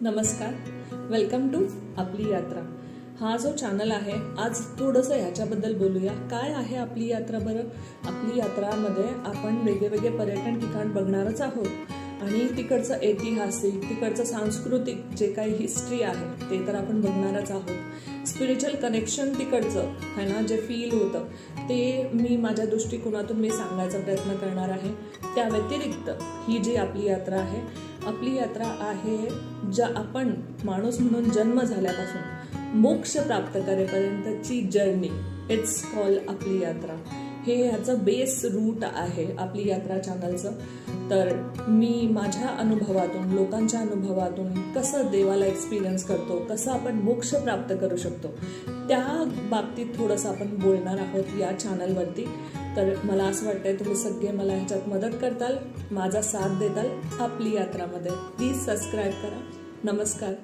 नमस्कार. Welcome to आपली यात्रा. हा जो चॅनल आहे आज थोडंसं ह्याच्याबद्दल बोलूया. काय आहे आपली यात्रा बरं? आपली यात्रामध्ये आपण वेगवेगळे पर्यटन ठिकाण बघणारच आहोत. आणि तिकडचं ऐतिहासिक तिकडचं सांस्कृतिक जे काही हिस्ट्री आहे ते तर आपण बघणारच आहोत. स्पिरिच्युअल कनेक्शन तिकडचं है ना जे फील होतं ते मी माझ्या दृष्टिकोनातून मी सांगायचा प्रयत्न करणार आहे. त्या व्यतिरिक्त ही जी आपली यात्रा आहे आपली यात्रा आहे ज्या आपण माणूस म्हणून जन्म झाल्यापासून मोक्ष प्राप्त करेपर्यंतची जर्नी. इट्स कॉल आपली यात्रा. हे ह्याचं बेस रूट आहे आपली यात्रा चॅनलचं तर मी माझ्या अनुभवातून लोकांच्या अनुभवातून कसं देवाला एक्सपिरियन्स करतो कसं आपण मोक्ष प्राप्त करू शकतो त्या बाबतीत थोडंसं आपण बोलणार आहोत या चॅनलवरती तर मला असं वाटतंय तुम्ही सगळे मला ह्याच्यात मदत करताल माझा साथ देताल आपली यात्रामध्ये प्लीज सबस्क्राईब करा. नमस्कार.